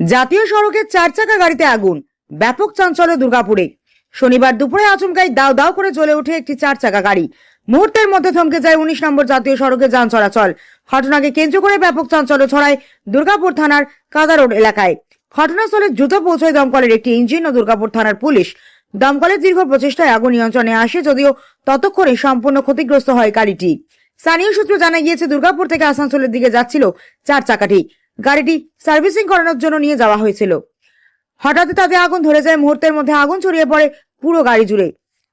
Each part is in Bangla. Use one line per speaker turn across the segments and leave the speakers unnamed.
জাতীয় সড়কের চার চাকা গাড়িতে আগুন। ব্যাপক চাঞ্চল্য দুর্গাপুরে। শনিবার দুপুরে আচমকাই দাও দাও করে জ্বলে ওঠে একটি চার চাকা গাড়ি। মুহূর্তের মধ্যে থমকে যায় উনিশ নম্বর জাতীয় সড়কে যান চলাচল। ঘটনাকে কেন্দ্র করে ব্যাপক চাঞ্চল্য ছড়ায় দুর্গাপুর থানার কাদা রোড এলাকায়। ঘটনাস্থলে দ্রুত পৌঁছয় দমকলের একটি ইঞ্জিন ও দুর্গাপুর থানার পুলিশ। দমকলের দীর্ঘ প্রচেষ্টায় আগুন নিয়ন্ত্রণে আসে যদিও ততক্ষণে সম্পূর্ণ ক্ষতিগ্রস্ত হয় গাড়িটি। স্থানীয় সূত্র জানা গিয়েছে, দুর্গাপুর থেকে আসানসোলের দিকে যাচ্ছিল চার চাকাটি। গাড়িটি সার্ভিসিং করানোর জন্য নিয়ে যাওয়া হয়েছিল। হঠাৎ তাতে আগুন ধরে যায়, মুহূর্তের মধ্যে আগুন ছড়িয়ে পড়ে পুরো গাড়ি জুড়ে।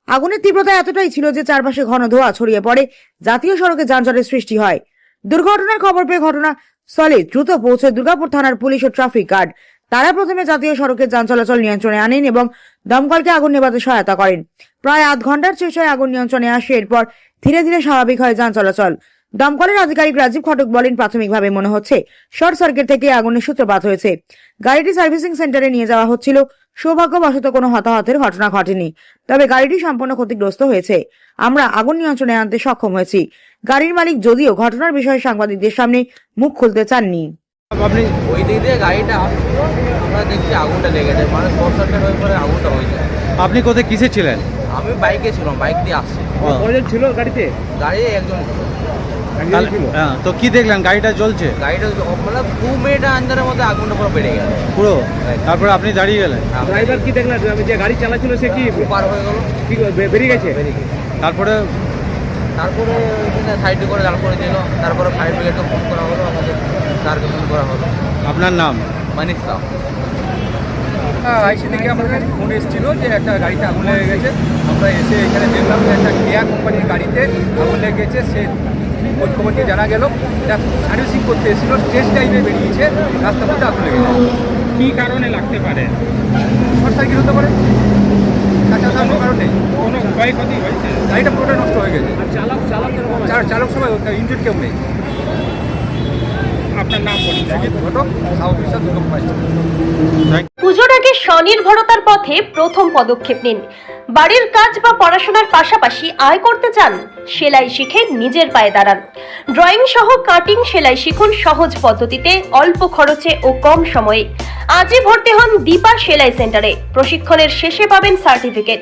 আগুনের তীব্রতা এতটাই ছিল যে চারপাশে ঘন ধোঁয়া ছড়িয়ে পড়ে, জাতীয় সড়কে যানজটের সৃষ্টি হয়। দুর্ঘটনার খবর পেয়ে ঘটনা স্থলে দ্রুত পৌঁছে দুর্গাপুর থানার পুলিশ ও ট্রাফিক গার্ড। তারা প্রথমে জাতীয় সড়কের যান চলাচল নিয়ন্ত্রণে আনেন এবং দমকলকে আগুন নেভাতে সহায়তা করেন। প্রায় আধ ঘণ্টার শেষ চেষ্টায় আগুন নিয়ন্ত্রণে আসে, এরপর ধীরে ধীরে স্বাভাবিক হয় যান চলাচল। দমকলের আধিকারিক রাজীব খটক বলেন প্রাথমিকভাবে মনে হচ্ছে শর্ট সার্কিট থেকে আগুনের সূত্রপাত হয়েছে। গাড়িটি সার্ভিসিং সেন্টারে নিয়ে যাওয়া হচ্ছিল। সৌভাগ্যবশত কোনো হতাহতের ঘটনা ঘটেনি তবে গাড়িটি সম্পূর্ণ ক্ষতিগ্রস্ত হয়েছে। আমরা আগুন নিয়ন্ত্রণে আনতে সক্ষম হয়েছি। গাড়ির মালিক যদিও ঘটনার বিষয়ে সাংবাদিকদের সামনে মুখ খুলতে চাননি।
আপনি
ওই দিক দিয়ে গাড়িটা আসছিল আমরা দেখছি আগুনটা লেগেছে মানে শর্ট সার্কিট হয়ে পরে আগুনটা হয়েছে
আপনি কোথায় কিসে ছিলেন?
আমি বাইকে ছিলাম বাইক দিয়ে আসছি।
ছিল গাড়িতে?
গাড়ি একজন
হ্যাঁ, তো কি দেখলেন? গাড়িটা জ্বলছে?
গাড়িটা মানে দু মিনিট আন্দারের মধ্যে আগুনটা পুরো বেড়ে গেল।
পুরো? তারপরে আপনি দাঁড়িয়ে গেলেন?
ড্রাইভার কি দেখলেন? যে গাড়ি চালাচ্ছিল সে কি
পার হয়ে গেল।
কি বেরিয়ে গেছে?
বেরিয়ে গেছে।
তারপরে?
তারপরে সাইডে করে দাঁড় করে দিল। তারপরে ফায়ার ব্রিগেডকে ফোন করা হলো আমাদের স্যারকে ফোন করা হলো।
আপনার নাম?
মানিক সাহ।
আইসি থেকে আমার কাছে ফোন এসেছিল যে একটা গাড়িতে আগুন লেগে গেছে। আমরা এসে এখানে দেখলাম যে একটা কেয়া কোম্পানির গাড়িতে আগুন লেগে গেছে। সে খোঁজ খবর নিয়ে জানা গেল এটা সার্ভিসিং করতে এসেছিল টেস্ট টাইমে বেরিয়েছে রাস্তার মধ্যে আগুন লেগে গেছে।
কি কারণে লাগতে পারে?
শর্ট সার্কিট হতে পারে। তাছাড়া কারণে কোনো উপায় ক্ষতি
কোনো ক্ষয়ক্ষতি হয়েছে?
গাড়িটা পুরোটা নষ্ট হয়ে গেছে।
চালক চালক
চালক সবাই ইঞ্জিন কেউ নেই।
আপনার নাম বলুন।
ঘটক সাউথ বিশ্বাস দুর্গম
পুজোর আগে স্বনির্ভরতার পথে প্রথম পদক্ষেপ নিন। বাড়ির কাজ বা পড়াশোনার পাশাপাশি আয় করতে চান সেলাই শিখে নিজের পায়ে দাঁড়ান। ড্রয়িং সহ কাটিং সেলাই শিখুন সহজ পদ্ধতিতে অল্প খরচে ও কম সময়ে। আজই ভর্তি হন দীপা সেলাই সেন্টারে। প্রশিক্ষণের শেষে পাবেন সার্টিফিকেট।